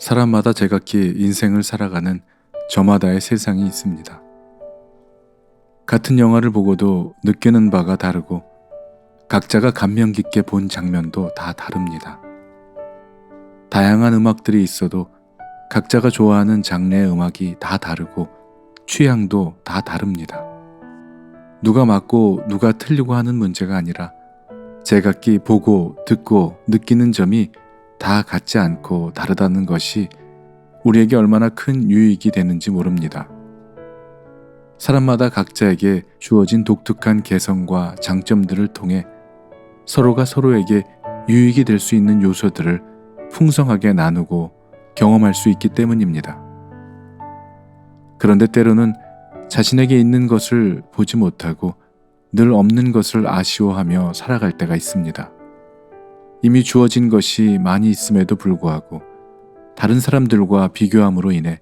사람마다 제각기 인생을 살아가는 저마다의 세상이 있습니다. 같은 영화를 보고도 느끼는 바가 다르고 각자가 감명 깊게 본 장면도 다 다릅니다. 다양한 음악들이 있어도 각자가 좋아하는 장르의 음악이 다 다르고 취향도 다 다릅니다. 누가 맞고 누가 틀리고 하는 문제가 아니라 제각기 보고 듣고 느끼는 점이 다 같지 않고 다르다는 것이 우리에게 얼마나 큰 유익이 되는지 모릅니다. 사람마다 각자에게 주어진 독특한 개성과 장점들을 통해 서로가 서로에게 유익이 될 수 있는 요소들을 풍성하게 나누고 경험할 수 있기 때문입니다. 그런데 때로는 자신에게 있는 것을 보지 못하고 늘 없는 것을 아쉬워하며 살아갈 때가 있습니다. 이미 주어진 것이 많이 있음에도 불구하고 다른 사람들과 비교함으로 인해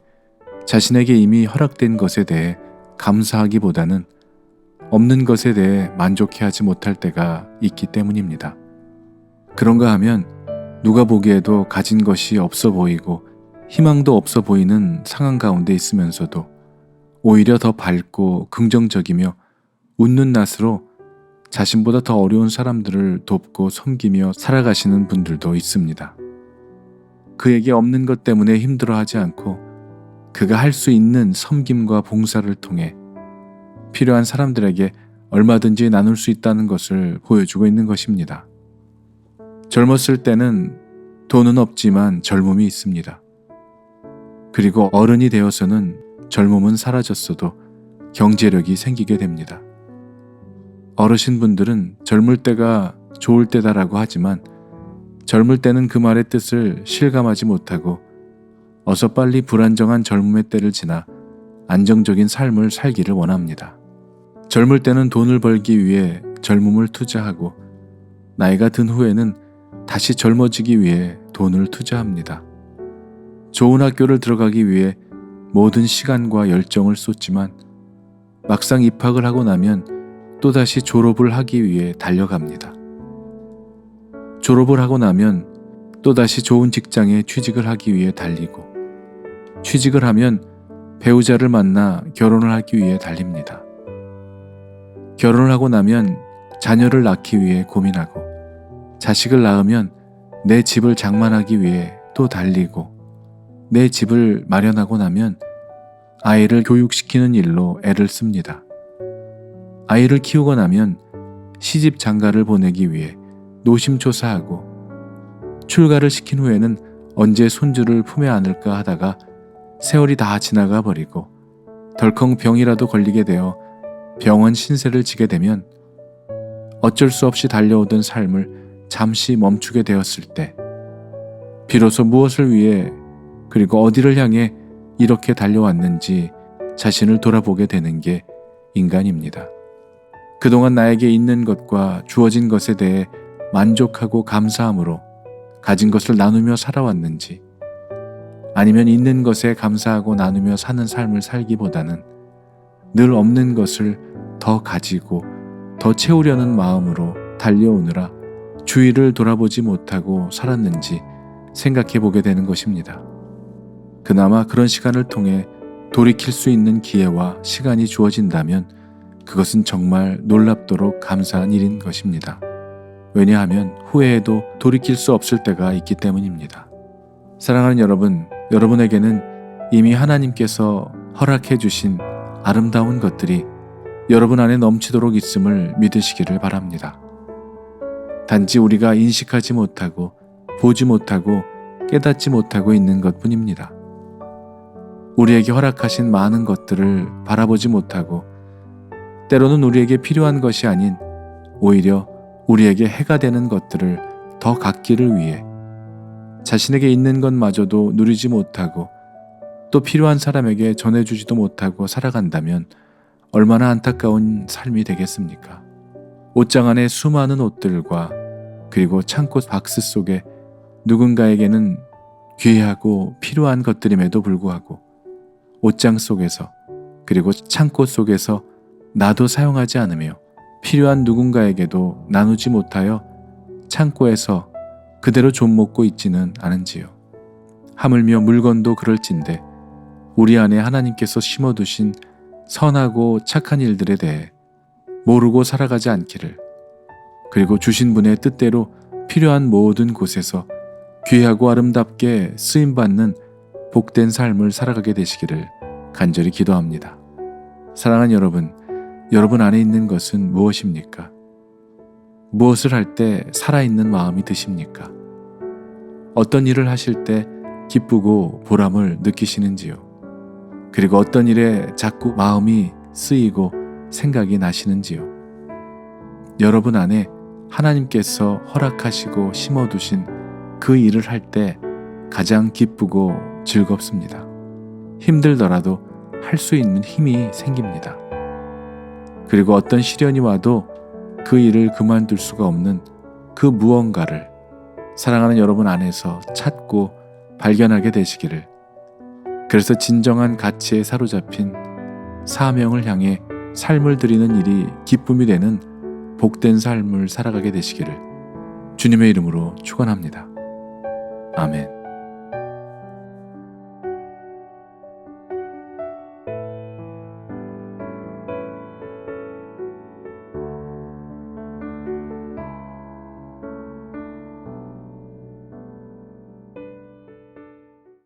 자신에게 이미 허락된 것에 대해 감사하기보다는 없는 것에 대해 만족해하지 못할 때가 있기 때문입니다. 그런가 하면 누가 보기에도 가진 것이 없어 보이고 희망도 없어 보이는 상황 가운데 있으면서도 오히려 더 밝고 긍정적이며 웃는 낯으로 자신보다 더 어려운 사람들을 돕고 섬기며 살아가시는 분들도 있습니다. 그에게 없는 것 때문에 힘들어하지 않고 그가 할 수 있는 섬김과 봉사를 통해 필요한 사람들에게 얼마든지 나눌 수 있다는 것을 보여주고 있는 것입니다. 젊었을 때는 돈은 없지만 젊음이 있습니다. 그리고 어른이 되어서는 젊음은 사라졌어도 경제력이 생기게 됩니다. 어르신분들은 젊을 때가 좋을 때다라고 하지만 젊을 때는 그 말의 뜻을 실감하지 못하고 어서 빨리 불안정한 젊음의 때를 지나 안정적인 삶을 살기를 원합니다. 젊을 때는 돈을 벌기 위해 젊음을 투자하고 나이가 든 후에는 다시 젊어지기 위해 돈을 투자합니다. 좋은 학교를 들어가기 위해 모든 시간과 열정을 쏟지만 막상 입학을 하고 나면 또다시 졸업을 하기 위해 달려갑니다. 졸업을 하고 나면 또다시 좋은 직장에 취직을 하기 위해 달리고, 취직을 하면 배우자를 만나 결혼을 하기 위해 달립니다. 결혼을 하고 나면 자녀를 낳기 위해 고민하고, 자식을 낳으면 내 집을 장만하기 위해 또 달리고, 내 집을 마련하고 나면 아이를 교육시키는 일로 애를 씁니다. 아이를 키우고 나면 시집 장가를 보내기 위해 노심초사하고 출가를 시킨 후에는 언제 손주를 품에 안을까 하다가 세월이 다 지나가 버리고 덜컹 병이라도 걸리게 되어 병원 신세를 지게 되면 어쩔 수 없이 달려오던 삶을 잠시 멈추게 되었을 때 비로소 무엇을 위해 그리고 어디를 향해 이렇게 달려왔는지 자신을 돌아보게 되는 게 인간입니다. 그동안 나에게 있는 것과 주어진 것에 대해 만족하고 감사함으로 가진 것을 나누며 살아왔는지 아니면 있는 것에 감사하고 나누며 사는 삶을 살기보다는 늘 없는 것을 더 가지고 더 채우려는 마음으로 달려오느라 주위를 돌아보지 못하고 살았는지 생각해 보게 되는 것입니다. 그나마 그런 시간을 통해 돌이킬 수 있는 기회와 시간이 주어진다면 그것은 정말 놀랍도록 감사한 일인 것입니다. 왜냐하면 후회해도 돌이킬 수 없을 때가 있기 때문입니다. 사랑하는 여러분, 여러분에게는 이미 하나님께서 허락해 주신 아름다운 것들이 여러분 안에 넘치도록 있음을 믿으시기를 바랍니다. 단지 우리가 인식하지 못하고 보지 못하고 깨닫지 못하고 있는 것 뿐입니다. 우리에게 허락하신 많은 것들을 바라보지 못하고 때로는 우리에게 필요한 것이 아닌 오히려 우리에게 해가 되는 것들을 더 갖기를 위해 자신에게 있는 것마저도 누리지 못하고 또 필요한 사람에게 전해주지도 못하고 살아간다면 얼마나 안타까운 삶이 되겠습니까? 옷장 안에 수많은 옷들과 그리고 창고 박스 속에 누군가에게는 귀하고 필요한 것들임에도 불구하고 옷장 속에서 그리고 창고 속에서 나도 사용하지 않으며 필요한 누군가에게도 나누지 못하여 창고에서 그대로 좀 먹고 있지는 않은지요. 하물며 물건도 그럴진데 우리 안에 하나님께서 심어두신 선하고 착한 일들에 대해 모르고 살아가지 않기를 그리고 주신 분의 뜻대로 필요한 모든 곳에서 귀하고 아름답게 쓰임받는 복된 삶을 살아가게 되시기를 간절히 기도합니다. 사랑하는 여러분, 여러분 안에 있는 것은 무엇입니까? 무엇을 할 때 살아있는 마음이 드십니까? 어떤 일을 하실 때 기쁘고 보람을 느끼시는지요? 그리고 어떤 일에 자꾸 마음이 쓰이고 생각이 나시는지요? 여러분 안에 하나님께서 허락하시고 심어두신 그 일을 할 때 가장 기쁘고 즐겁습니다. 힘들더라도 할 수 있는 힘이 생깁니다. 그리고 어떤 시련이 와도 그 일을 그만둘 수가 없는 그 무언가를 사랑하는 여러분 안에서 찾고 발견하게 되시기를 그래서 진정한 가치에 사로잡힌 사명을 향해 삶을 드리는 일이 기쁨이 되는 복된 삶을 살아가게 되시기를 주님의 이름으로 축원합니다. 아멘.